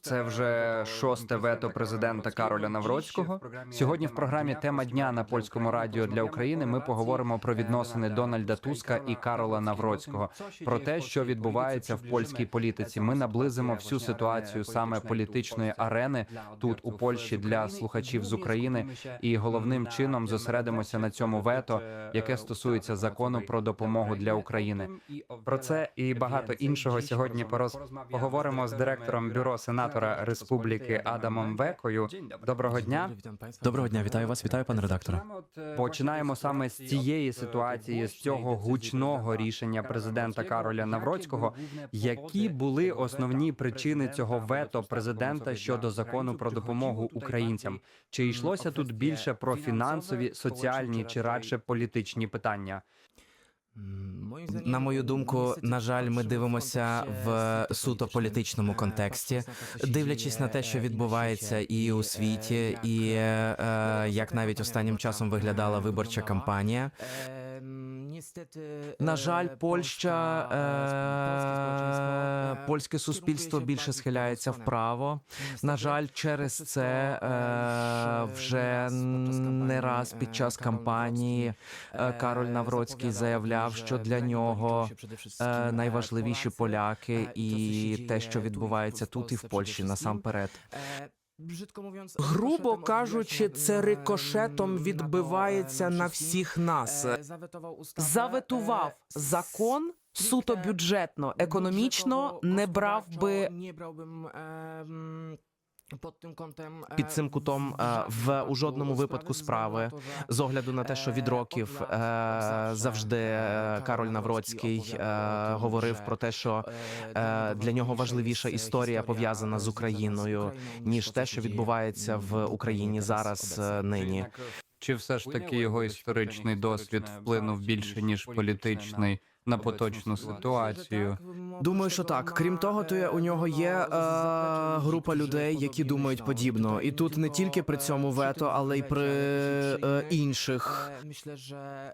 Це вже шосте вето президента Кароля Навроцького. Сьогодні в програмі Тема дня на польському радіо для України. Ми поговоримо про відносини Дональда Туска і Карола Навроцького, про те, що відбувається в польській політиці. Ми наблизимо всю ситуацію саме політичної арени тут у Польщі для слухачів з України, і головним чином зосередимося на цьому вето, яке стосується закону про допомогу для України. Про це і багато іншого сьогодні поговоримо з директором бюро сенатора Республіки Адамом Векою. Доброго дня. Доброго дня, вітаю вас, вітаю, пане редакторе. Починаємо саме з цієї ситуації, з цього гучного рішення президента Кароля Навроцького. Які були основні причини цього вето президента щодо закону про допомогу українцям? Чи йшлося тут більше про фінансові, соціальні чи радше політичні питання? На мою думку, на жаль, ми дивимося в суто політичному контексті, дивлячись на те, що відбувається і у світі, і е, як навіть останнім часом виглядала виборча кампанія. На жаль, Польща, е, польське суспільство більше схиляється вправо. На жаль, через це е, вже не раз під час кампанії е, Кароль Навроцький заявляв, що для нього е, найважливіші поляки і те, що відбувається тут і в Польщі насамперед. Грубо кажучи, це рикошетом відбивається на всіх нас. Заветував закон суто бюджетно, економічно не брав би Під цим кутом е, в у жодному випадку справи з огляду на те, що від років е, завжди е, Кароль Навроцький е, говорив про те, що е, для нього важливіша історія пов'язана з Україною, ніж те, що відбувається в Україні зараз е, нині. Чи все ж таки його історичний досвід вплинув більше ніж політичний на поточну ситуацію? Думаю, що так. Крім того, то у нього є е, група людей, які думають подібно. І тут не тільки при цьому вето, але й при е, інших.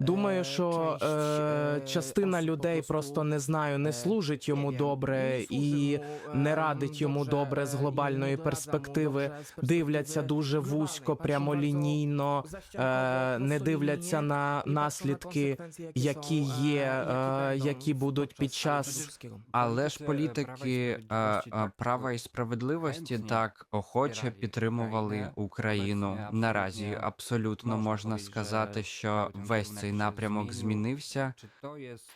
Думаю, що е, частина людей просто не знаю, не служить йому добре і не радить йому добре з глобальної перспективи. Дивляться дуже вузько, прямолінійно, е, не дивляться на наслідки, які є, е, які будуть під час. Але ж політики права і справедливості так охоче підтримували Україну. Наразі абсолютно можна сказати, що весь цей напрямок змінився.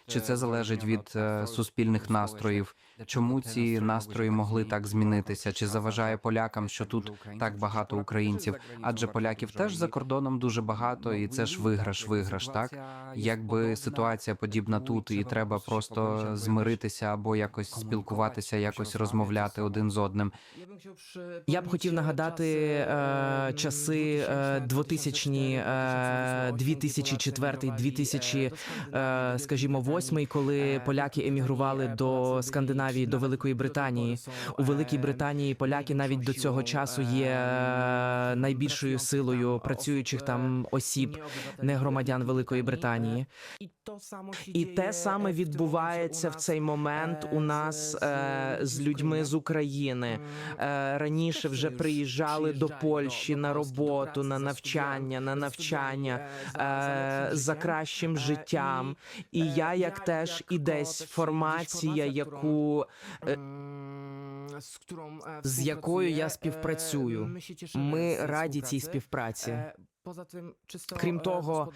Чи це залежить від е, суспільних настроїв? Чому ці настрої могли так змінитися? Чи заважає полякам, що тут так багато українців? Адже поляків теж за кордоном дуже багато, і це ж виграш, виграш. Так якби ситуація подібна тут, і треба просто змиритися або якось спілкуватися, якось розмовляти один з одним. Я б хотів нагадати е, часи е, 2000, е, 2004, 2000, е, скажімо, 8, коли поляки емігрували до Скандинавії, до Великої Британії. У Великій Британії поляки навіть до цього часу є е, найбільшою силою працюючих там осіб, не громадян Великої Британії. І те саме відбувається в цей момент у нас е, з людьми з України. Е, раніше вже приїжджали до Польщі на роботу, на навчання, на навчання е, за кращим життям. І я, як теж і десь формація, яку е, з якою я співпрацюю. Ми раді цій співпраці. Крім того,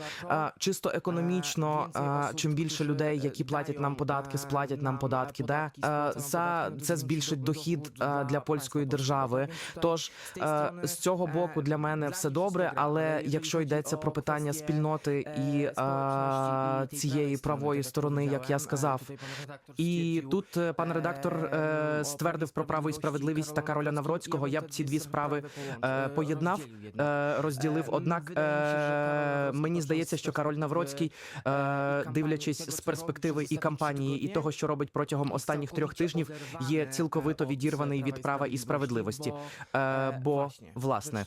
чисто економічно, чим більше людей, які платять нам податки, сплатять нам податки, де за це збільшить дохід для польської держави. Тож з цього боку для мене все добре. Але якщо йдеться про питання спільноти і цієї правої сторони, як я сказав, і тут е, пан редактор е, ствердив про право і справедливість та Кароля Навроцького. Я б ці дві справи е, поєднав, е, розділив. Одна Однак е, мені здається, що Кароль Навроцький, е, дивлячись з перспективи і кампанії, і того, що робить протягом останніх трьох тижнів, є цілковито відірваний від права і справедливості. Е, бо власне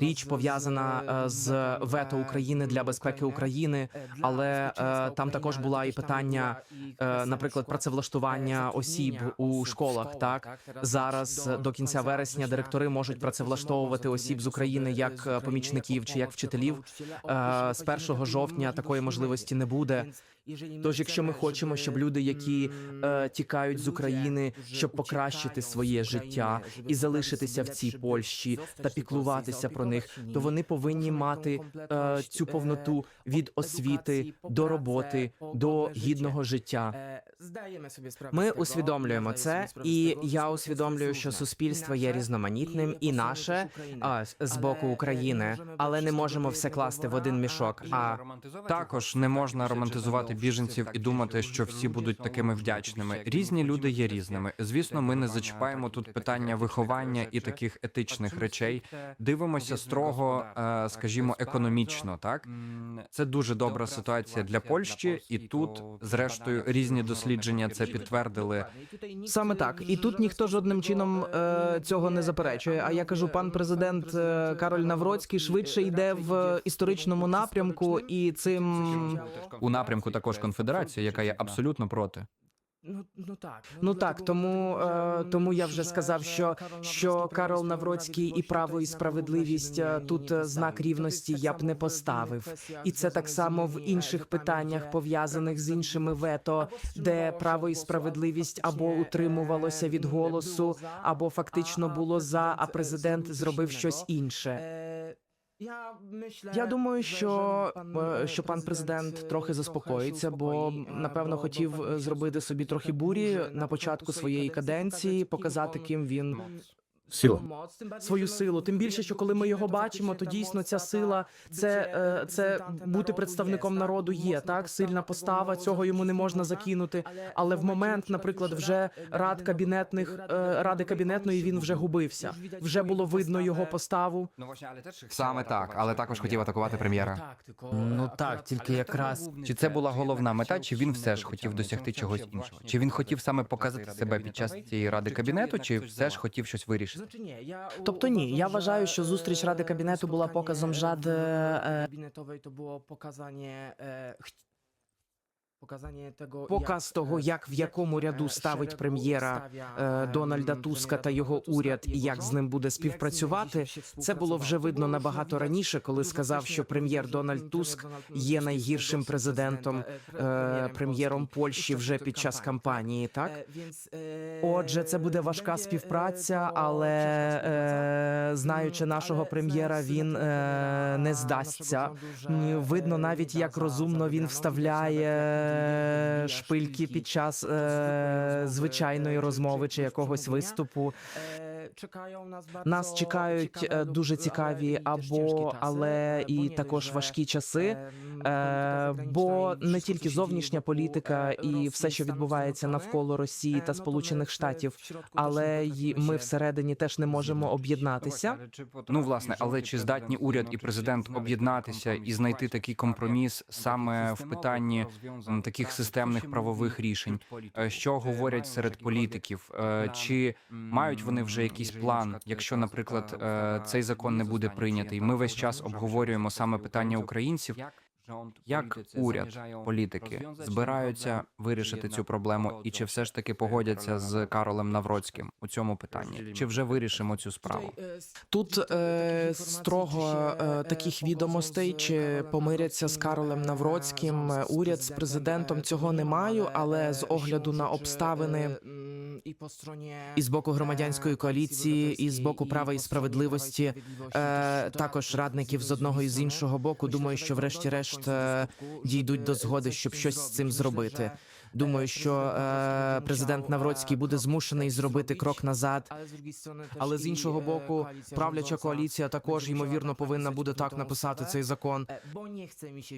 річ пов'язана е, з вето України для безпеки України, але е, там також була і питання, е, наприклад, працевлаштування осіб у школах. Так зараз е, до кінця вересня директори можуть працевлаштовувати осіб з України як е, помічників як вчителів. Е, З 1 жовтня такої можливості не буде. Тож, якщо ми хочемо, щоб люди, які е, тікають з України, щоб покращити своє життя і залишитися в цій Польщі та піклуватися про них, то вони повинні мати е, цю повноту від освіти до роботи до гідного життя. Ми усвідомлюємо це, і я усвідомлюю, що суспільство є різноманітним, і наше а, з- з боку України, але не можемо все класти в один мішок. А Також не можна романтизувати біженців і думати, що всі будуть такими вдячними. Різні люди є різними. Звісно, ми не зачіпаємо тут питання виховання і таких етичних речей. Дивимося строго, е, скажімо, економічно. Так це дуже добра ситуація для Польщі, і тут, зрештою, різні дослідження це підтвердили. Саме так, і тут ніхто жодним чином е, цього не заперечує. А я кажу, пан президент е, Кароль Навроцький швидше йде в історичному напрямку, і цим У напрямку також конфедерація, яка є абсолютно проти. Ну, ну так, ну так, тому, е, тому я вже сказав, що, що Карол Навроцький і право і справедливість е, тут е, знак рівності я б не поставив. І це так само в інших питаннях, пов'язаних з іншими вето, де право і справедливість або утримувалося від голосу, або фактично було за, а президент зробив щось інше. Я думаю, що, е, що пан президент трохи заспокоїться, бо напевно хотів е, зробити собі трохи бурі на початку своєї каденції, показати, ким він Сила. свою силу. Тим більше, що коли ми його бачимо, то дійсно ця сила це, е, це бути представником народу є так. Сильна постава, цього йому не можна закинути. Але в момент, наприклад, вже рад кабінетних е, ради кабінетної він вже губився. Вже було видно його поставу. Саме так, але також хотів атакувати прем'єра. Ну так, тільки якраз Чи це була головна мета, чи він все ж хотів досягти чогось іншого? Чи він хотів саме показати себе під час цієї ради кабінету, чи все ж хотів щось вирішити? Тобто ні, я вважаю, що зустріч ради кабінету була показом жад е, кабінетової, то було показання е, хт- показання того, показ того, як в якому ряду ставить прем'єра е, Дональда Туска та його уряд, і як з ним буде співпрацювати. Це було вже видно набагато раніше, коли сказав, що прем'єр Дональд Туск є найгіршим президентом, е, прем'єром Польщі вже під час кампанії. Так отже, це буде важка співпраця, але е, знаючи нашого прем'єра, він е, не здасться. Видно навіть як розумно він вставляє шпильки під час е, звичайної розмови чи якогось виступу. Нас чекають е, дуже цікаві або але і також важкі часи. Е, бо не тільки зовнішня політика і все, що відбувається навколо Росії та Сполучених Штатів, але й ми всередині теж не можемо об'єднатися. Ну власне, але чи здатні уряд і президент об'єднатися і знайти такий компроміс саме в питанні таких системних правових рішень? Е, Що говорять серед політиків? Е, Чи мають вони вже якийсь план, якщо, наприклад, е, цей закон не буде прийнятий? Ми весь час обговорюємо саме питання українців. Як уряд, політики збираються вирішити цю проблему, і чи все ж таки погодяться з Каролем Навроцьким у цьому питанні? Чи вже вирішимо цю справу? Тут е, строго е, таких відомостей, чи помиряться з Каролем Навроцьким е, уряд з президентом цього не маю, але з огляду на обставини і по стороні і з боку громадянської коаліції, і з боку права і справедливості, е, також радників з одного і з іншого боку. Думаю, що врешті-решт е, дійдуть до згоди, щоб щось з цим зробити. Думаю, що е, президент Навроцький буде змушений зробити крок назад. Але з другої Але з іншого боку, правляча коаліція також ймовірно повинна буде так написати цей закон.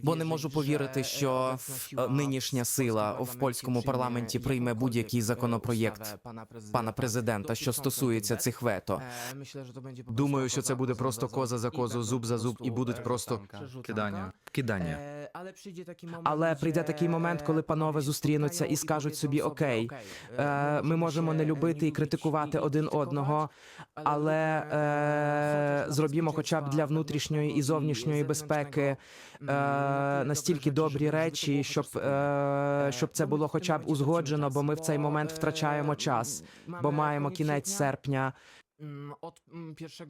бо не можу повірити, що е, нинішня сила в польському парламенті прийме будь-який законопроєкт пана президента, що стосується цих вето. Думаю, що це буде просто коза за козу, зуб за зуб, і будуть просто. Кидання. Кидання. Е, Але прийде такий момент, Але прийде такий момент, коли е, панове зустрінуться і скажуть собі, окей, е, ми можемо не любити і критикувати один одного, але е, зробімо хоча б для внутрішньої і зовнішньої безпеки е, настільки добрі речі, щоб, е, щоб це було хоча б узгоджено, бо ми в цей момент втрачаємо час, бо маємо кінець серпня.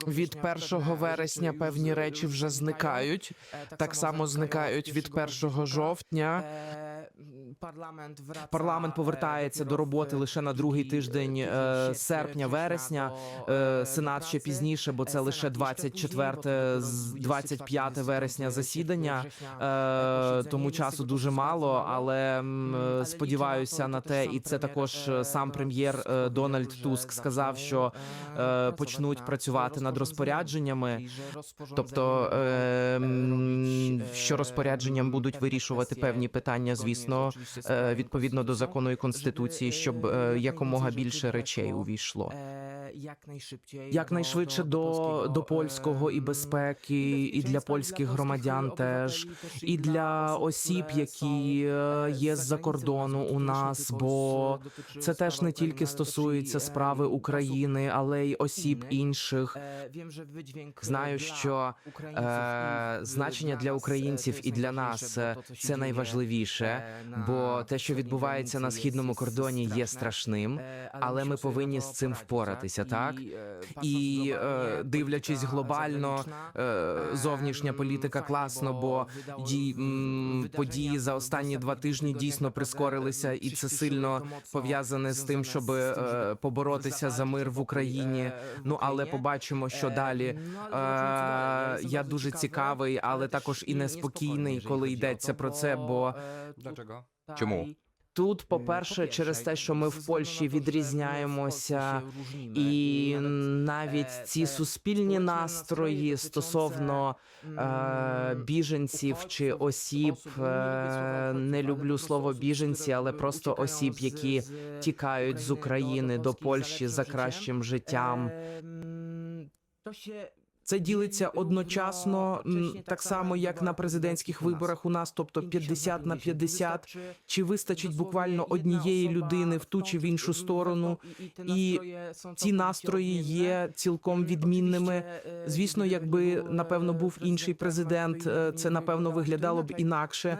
Від 1 вересня певні речі вже зникають. Так само зникають від 1 жовтня. Парламент повертається до роботи лише на другий тиждень е, серпня, вересня. Е, Сенат ще пізніше, бо це лише 24, з 25 вересня засідання. Е, Тому часу дуже мало, але е, сподіваюся на те, і це також е, сам прем'єр е, Дональд Туск сказав, що е, почнуть працювати над розпорядженнями. Тобто, е, що розпорядженням будуть вирішувати певні питання, звісно, е, відповідно до закону і конституції, щоб е, якомога більше речей увійшло. Якнайшвидше до, до польського і безпеки, і для польських громадян теж, і для осіб, які е, є з-за кордону у нас, бо це теж не тільки стосується справи України, але й осіб інших. Знаю, що е, значення для українців і для нас е, це найважливіше, бо те, що відбувається на східному кордоні, є страшним. але ми повинні з цим впоратися, так? І е, дивлячись глобально, е, зовнішня політика класно, бо ді, м, події за останні два тижні дійсно прискорилися, і це сильно пов'язане з тим, щоб е, поборотися за мир в Україні. Ну але побачимо, що далі. Е, я дуже цікавий, але також і неспокійний, коли йдеться про це. Бо? Чому? Тут, по-перше, через те, що ми в Польщі відрізняємося, і навіть ці суспільні настрої стосовно е, біженців чи осіб, е, не люблю слово біженці, але просто осіб, які тікають з України до Польщі за кращим життям. Це ділиться одночасно, так само як на президентських виборах у нас, тобто 50 на 50. Чи вистачить буквально однієї людини в ту чи в іншу сторону? І ці настрої є цілком відмінними. Звісно, якби напевно був інший президент, е, це напевно виглядало б інакше.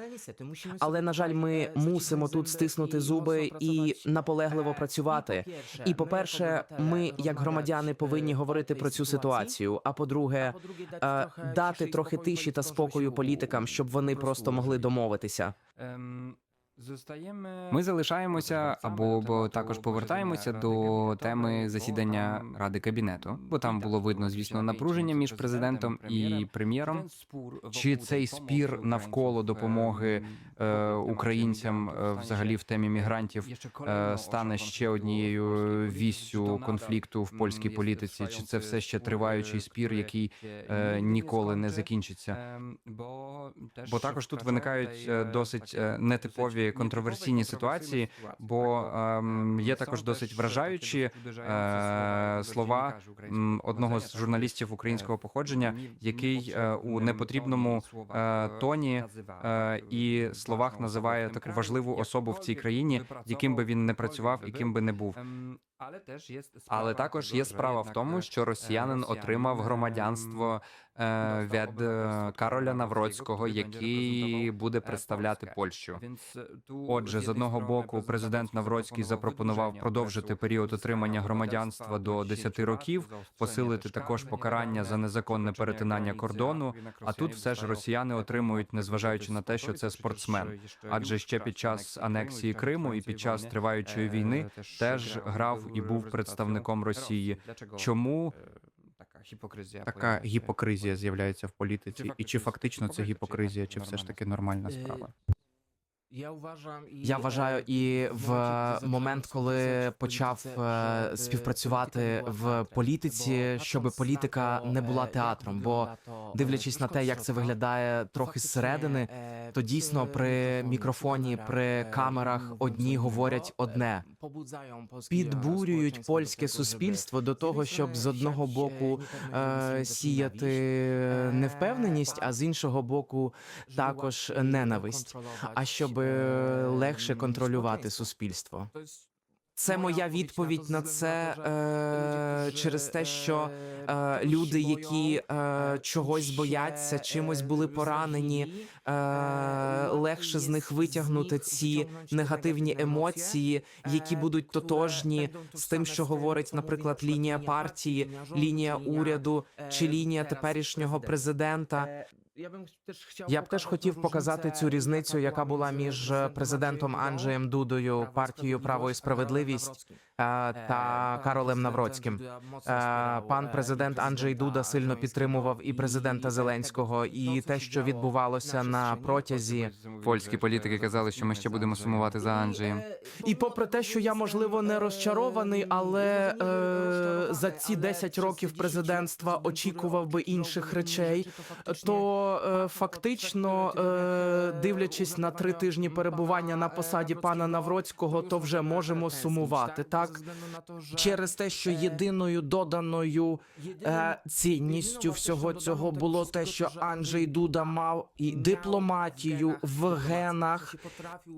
Але на жаль, ми мусимо тут стиснути зуби і наполегливо працювати. І по-перше, ми, як громадяни, повинні говорити про цю ситуацію. А по-друге, е, дати трохи тиші та спокою політикам, щоб вони просто могли домовитися. Ем, Ми залишаємося або бо також повертаємося до теми засідання ради кабінету, бо там було видно, звісно, напруження між президентом і прем'єром. Чи цей спір навколо допомоги е, українцям е, взагалі в темі мігрантів е, стане ще однією віссю конфлікту в польській політиці? Чи це все ще триваючий спір, який е, ніколи не закінчиться? Бо також тут виникають е, досить е, контроверсійні ситуації, бо ем, є також досить вражаючі е, слова одного з журналістів українського походження, який е, у непотрібному е, тоні е, і словах називає таку важливу особу в цій країні, яким би він не працював і ким би не був. Але також є справа в тому, що росіянин отримав громадянство е, від е, Кароля Навроцького, який буде представляти Польщу. Отже, з одного боку, президент Навроцький запропонував продовжити період отримання громадянства до 10 років, посилити також покарання за незаконне перетинання кордону. А тут все ж росіяни отримують, незважаючи на те, що це спортсмен. Адже ще під час анексії Криму і під час триваючої війни теж грав і був представником Росії. Чому Така гіпокризія з'являється в політиці, і чи фактично це гіпокризія, чи все ж таки нормальна справа? Я вважаю, і, Я вважаю, і в момент, коли почав е, співпрацювати в політиці, щоб політика не була театром, бо дивлячись на те, як це виглядає трохи зсередини, то дійсно при мікрофоні, при камерах одні говорять одне. Підбурюють польське суспільство до того, щоб з одного боку е, сіяти невпевненість, а з іншого боку також ненависть. А щоб е, легше контролювати суспільство. Це моя відповідь на це е, через те, що е, люди, які е, чогось бояться, чимось були поранені, е, легше з них витягнути ці негативні емоції, які будуть тотожні з тим, що говорить, наприклад, лінія партії, лінія уряду чи лінія теперішнього президента. Я б теж хотів Я б теж хотів показати цю різницю, яка була між президентом Анджеєм Дудою, партією Право і справедливість та Каролем Навроцьким. Е, Пан президент Анджей Дуда сильно підтримував і президента Зеленського, і те, що відбувалося на протязі. Польські політики казали, що ми ще будемо сумувати за Анджеєм. І попри те, що я можливо не розчарований, але е, за ці 10 років президентства очікував би інших речей, то е, фактично, е, дивлячись на три тижні перебування на посаді пана Навроцького, то вже можемо сумувати так. Через те, що єдиною доданою е, цінністю всього цього було те, що Анджей Дуда мав і дипломатію в генах.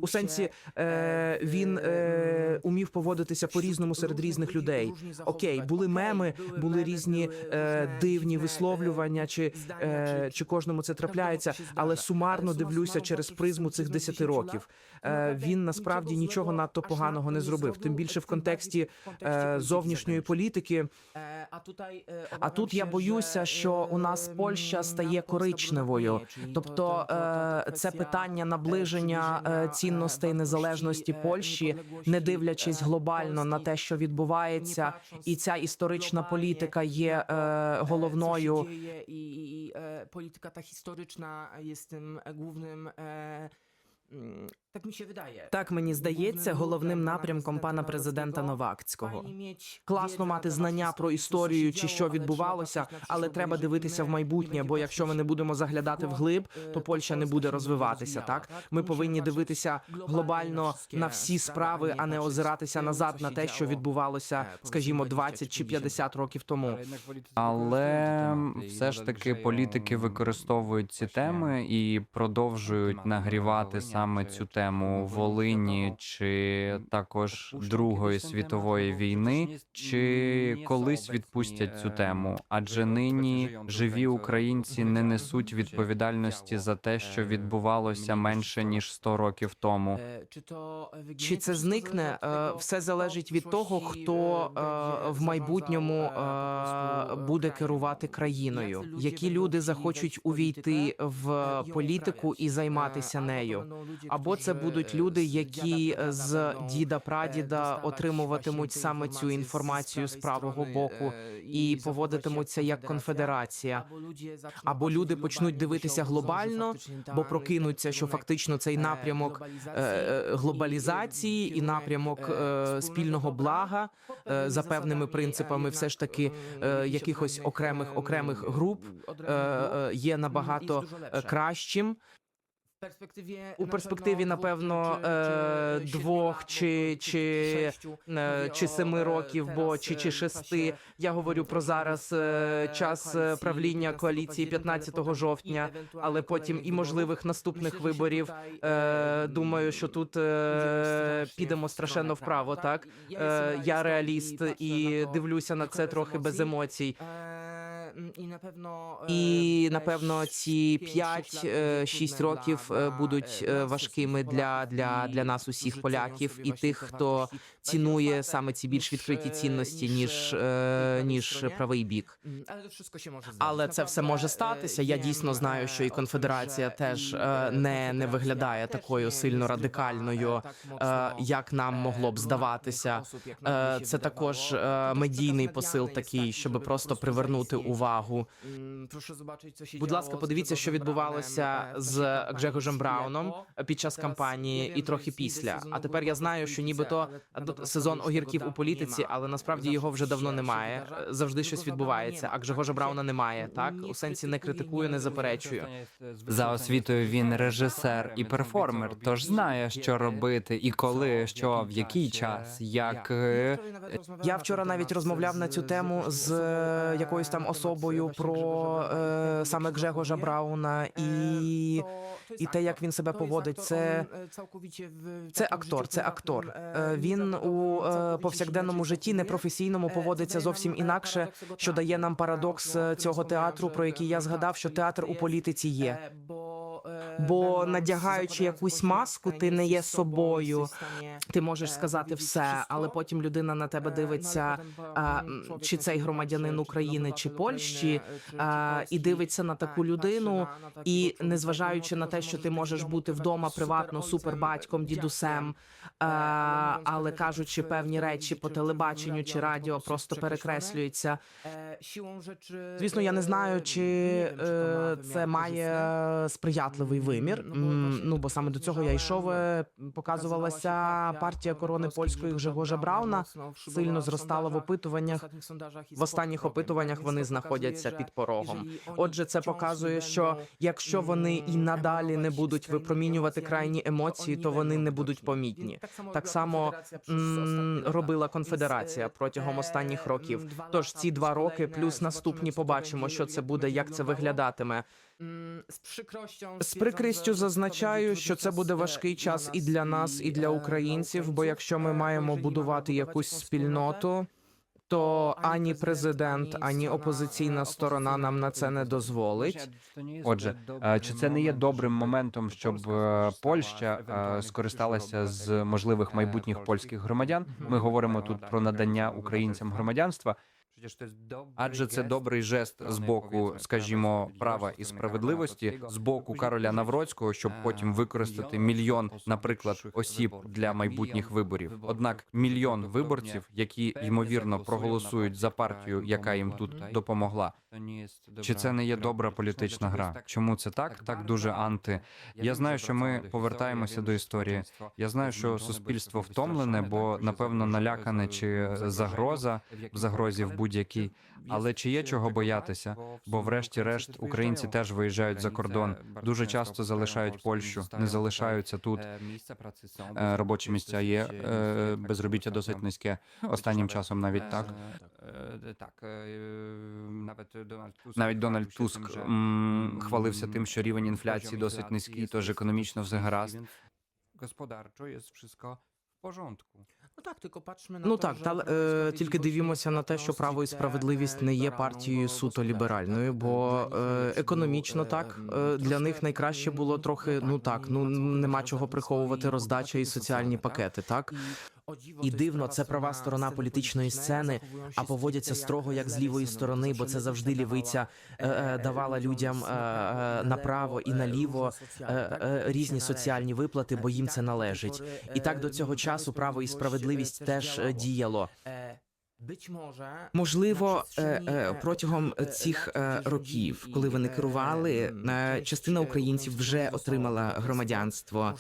У сенсі е, він е, умів поводитися по різному серед різних людей. Окей, були меми, були різні е, дивні висловлювання, чи, е, чи кожному це трапляється, але сумарно дивлюся через призму цих 10 років. Е, він насправді нічого надто поганого не зробив. Тим більше в контексті е, зовнішньої політики. А тут я боюся, що у нас Польща стає коричневою. Тобто, е, це питання наближення е, цінностей незалежності Польщі, не дивлячись глобально на те, що відбувається, і ця історична політика є е, головною. і е, політика та історична є тим głównym е, м, так мені видає. Так мені здається, головним напрямком пана президента Новакського. Класно мати знання про історію чи що відбувалося, але треба дивитися в майбутнє. Бо якщо ми не будемо заглядати вглиб, то Польща не буде розвиватися. Так ми повинні дивитися глобально на всі справи, а не озиратися назад на те, що відбувалося, скажімо, 20 чи 50 років тому. Але все ж таки політики використовують ці теми і продовжують нагрівати саме цю тему Волині чи також Другої світової війни, чи колись відпустять цю тему? Адже нині живі українці не несуть відповідальності за те, що відбувалося менше ніж 100 років тому. Чи це зникне? Е, Все залежить від того, хто е, в майбутньому е, буде керувати країною. Які люди захочуть увійти в політику і займатися нею. Або це будуть люди, які з діда прадіда отримуватимуть саме цю інформацію з правого боку і поводитимуться як конфедерація. Або люди почнуть дивитися глобально, бо прокинуться, що фактично цей напрямок е, е, глобалізації і напрямок е, спільного блага е, за певними принципами, все ж таки е, якихось окремих окремих груп е, е, є набагато е, кращим. У перспективі, напевно, е, двох чи чи, е, чи семи років, бо чи чи шести. Я говорю про зараз е, час е, правління коаліції 15 жовтня, але потім і можливих наступних виборів. Е, думаю, що тут е, підемо страшенно вправо. Так Е, я реаліст і дивлюся на це трохи без емоцій. І напевно, І напевно ці 5-6 років е, будуть е, важкими для, для, для нас усіх поляків і тих, хто цінує саме ці більш відкриті цінності, ніж е, ніж правий бік. Але це все може статися. Я дійсно знаю, що і конфедерація теж е, не, не виглядає такою сильно радикальною, е, як нам могло б здаватися. Е, Це також е, медійний посил такий, щоб просто привернути увагу увагу. Будь ласка, подивіться, що відбувалося e, з Гжегожем Брауном під час кампанії і трохи після. А тепер я знаю, що нібито сезон огірків у політиці, але насправді його вже давно немає. Завжди щось відбувається. А ma. Брауна немає. Так у сенсі не критикую, не заперечую. За освітою він режисер і перформер, тож знає, що робити і коли, що в який час, як. е, Я вчора навіть розмовляв на цю тему з е, якоюсь там особою про е, саме Гжегожа Брауна і. і те, як він себе поводить, це- Це актор, це актор. Е, Він у е, повсякденному житті непрофесійному поводиться зовсім інакше, що дає нам парадокс е, цього театру, про який я згадав, що театр у політиці є. Бо надягаючи якусь маску, ти не є собою. Ти можеш сказати все, але потім людина на тебе дивиться, чи цей громадянин України чи Польщі, і дивиться на таку людину, і незважаючи на те, що ти можеш бути вдома приватно супербатьком, дідусем, але кажучи певні речі по телебаченню чи радіо, просто перекреслюється. Звісно, я не знаю, чи е, це має сприятливий вимір. Ну бо саме до цього я йшов. е, Показувалася партія корони польської Гжегожа Брауна. сильно зростала в опитуваннях. В останніх опитуваннях вони знаходяться під порогом. Отже, це показує, що якщо вони і надалі не будуть випромінювати крайні емоції, то вони не будуть помітні. Так само м, робила конфедерація протягом останніх років. Тож ці два роки плюс наступні побачимо, що це буде, як це виглядатиме. З прикрістю зазначаю, що це буде важкий час і для нас, і для українців. Бо якщо ми маємо будувати якусь спільноту, то ані президент, ані опозиційна сторона нам на це не дозволить. Отже, е, чи це не є добрим моментом, щоб е, Польща е, скористалася з можливих майбутніх польських громадян? Ми говоримо тут про надання українцям громадянства. Адже це добрий жест з боку, скажімо, права і справедливості з боку Кароля Навроцького, щоб потім використати мільйон, наприклад, осіб для майбутніх виборів. Однак мільйон виборців, які ймовірно проголосують за партію, яка їм тут допомогла. Чи це не є добра політична гра? Чому це так? Так дуже анти. Я знаю, що ми повертаємося до історії. Я знаю, що суспільство втомлене, бо напевно налякане чи загроза в загрозі в будь-якій. Але чи є чого боятися? Бо, врешті-решт, українці теж виїжджають за кордон, дуже часто залишають Польщу, не залишаються тут. Е, Робочі місця є, е, безробіття досить низьке. Останнім часом навіть так. Так, Навіть Дональд Туск хвалився тим, що рівень інфляції досить низький, тож економічно все гаразд. Господарчо є wszystko в порządku. Ну так, тільки patrzmy Ну так, та е, тільки дивімося на те, що право і справедливість не є партією суто ліберальною, бо е, економічно так е, для них найкраще було трохи. Ну так, ну нема чого приховувати роздача і соціальні пакети. Так І дивно, це права сторона політичної сцени, а поводяться строго як з лівої сторони, бо це завжди лівиця е, е, давала людям е, е, направо і наліво е, е, різні соціальні виплати, бо їм це належить. І так до цього часу право і справедливість теж е, діяло. Можливо, е, е, протягом цих е, років, коли вони керували, е, частина українців вже отримала громадянство.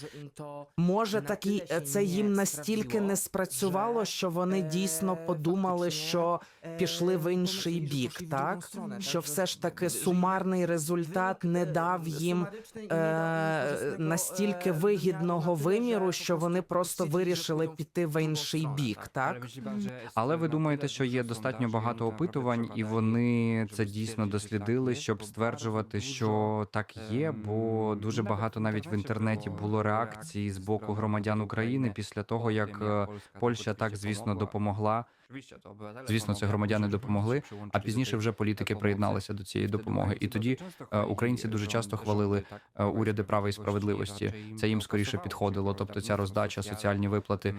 Може, такі е, це їм настільки не спрацювало, що вони дійсно подумали, що пішли в інший бік, так? що все ж таки сумарний результат не дав їм е, настільки вигідного виміру, що вони просто вирішили піти в інший бік, так? Але ви думаєте, що є достатньо багато опитувань, і вони це дійсно дослідили, щоб стверджувати, що так є, бо дуже багато навіть в інтернеті було реакцій з боку громадян України після того, як е, Польща так, звісно, допомогла. Звісно, це громадяни допомогли, а пізніше вже політики приєдналися до цієї допомоги. І тоді е, українці дуже часто хвалили е, уряди права і справедливості. Це їм скоріше підходило. Тобто ця роздача, соціальні виплати.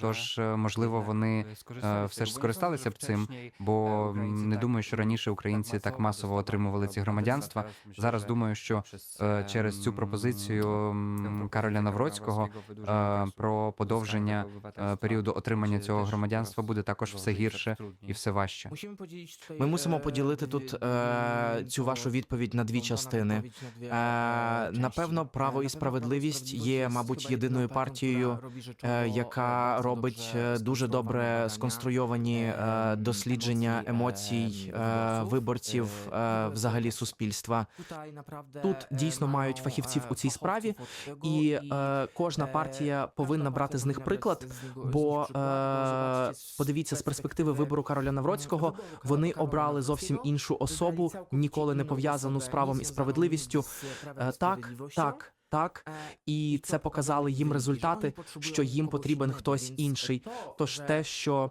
Тож, е, можливо, вони е, все ж скористалися б цим, бо не думаю, що раніше українці так масово отримували ці громадянства. Зараз думаю, що е, через цю пропозицію Кароля Навроцького е, про подовження е, періоду отримання цього громадянства буде також все гірше і все важче. Ми мусимо е, поділити тут е, цю вашу відповідь на дві частини. Е, напевно, право і справедливість є, мабуть, єдиною партією, е, яка робить е, дуже добре сконструйовані е, дослідження емоцій е, виборців, е, взагалі суспільства. Тут дійсно мають фахівців у цій справі, і е, кожна партія повинна брати з них приклад. Бо е, подивіться з перспективи. вибору Кароля Навроцького, вони обрали зовсім іншу особу, ніколи не пов'язану з правом і справедливістю. Е, так, так, так. І це показали їм результати, що їм потрібен хтось інший. Тож те, що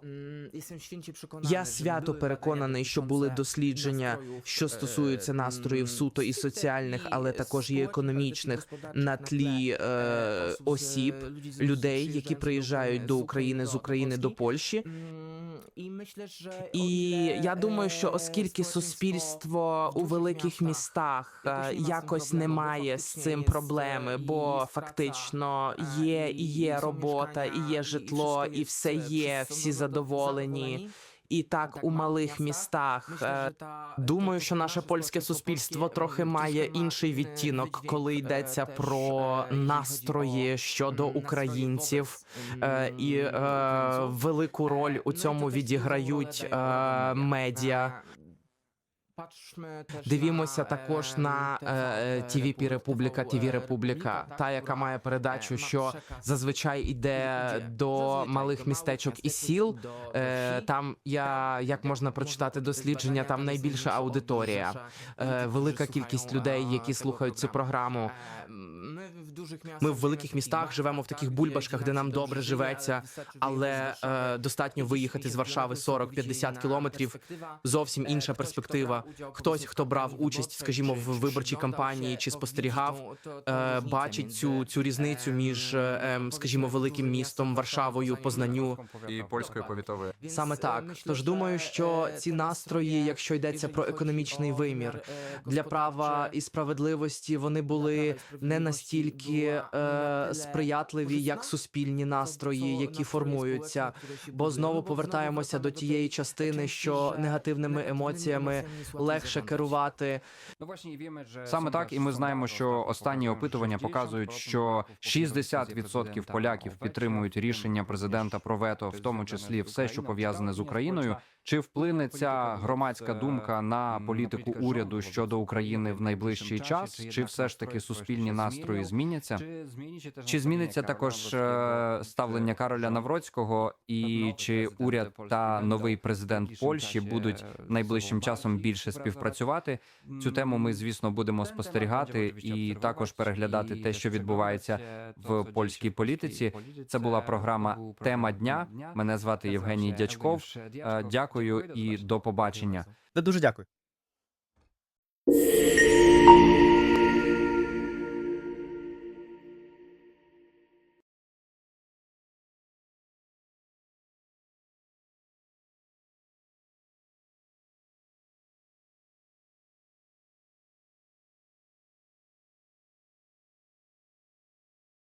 Я свято переконаний, що були дослідження, що стосуються настроїв суто і соціальних, але також і економічних на тлі е, осіб, людей, які приїжджають до України з України до Польщі. І я думаю, що оскільки суспільство у великих містах е, якось не має з цим проблеми, бо фактично є і є робота, і є житло, і все є, всі задоволені. І так у малих містах е, думаю, що наше польське суспільство трохи має інший відтінок, коли йдеться про настрої щодо українців, Е, і е, велику роль у цьому відіграють е, медіа. Дивімося також на ТВП TVP Републіка, TV Републіка, та яка має передачу, що зазвичай йде до малих містечок і сіл. Е, там я як можна прочитати дослідження, там найбільша аудиторія, е, велика кількість людей, які слухають цю програму. Ми в великих містах живемо в таких бульбашках, де нам добре живеться, але е, достатньо виїхати з Варшави 40-50 кілометрів. Зовсім інша перспектива. Хтось, хто брав участь, скажімо, в виборчій кампанії чи спостерігав, е, бачить цю цю різницю між, е, ем, скажімо, великим містом Варшавою, Познанню. і польською повітовою. Саме так. Тож думаю, що ці настрої, якщо йдеться про економічний вимір для права і справедливості, вони були не настільки е, сприятливі, як суспільні настрої, які формуються. Бо знову повертаємося до тієї частини, що негативними емоціями легше керувати. Саме так, і ми знаємо, що останні опитування показують, що 60% поляків підтримують рішення президента про вето, в тому числі все, що пов'язане з Україною. Чи вплине ця громадська думка на політику уряду щодо України в найближчий час? Чи все ж таки суспільні настрої зміняться? Чи зміниться також е, ставлення Кароля Навроцького, і чи уряд та новий президент Польщі будуть найближчим часом більше співпрацювати? Цю тему ми, звісно, будемо спостерігати і також переглядати те, що відбувається в польській політиці. Це була програма Тема дня. Мене звати Євгеній Дячков. Е, дякую і до побачення. Да, дуже дякую.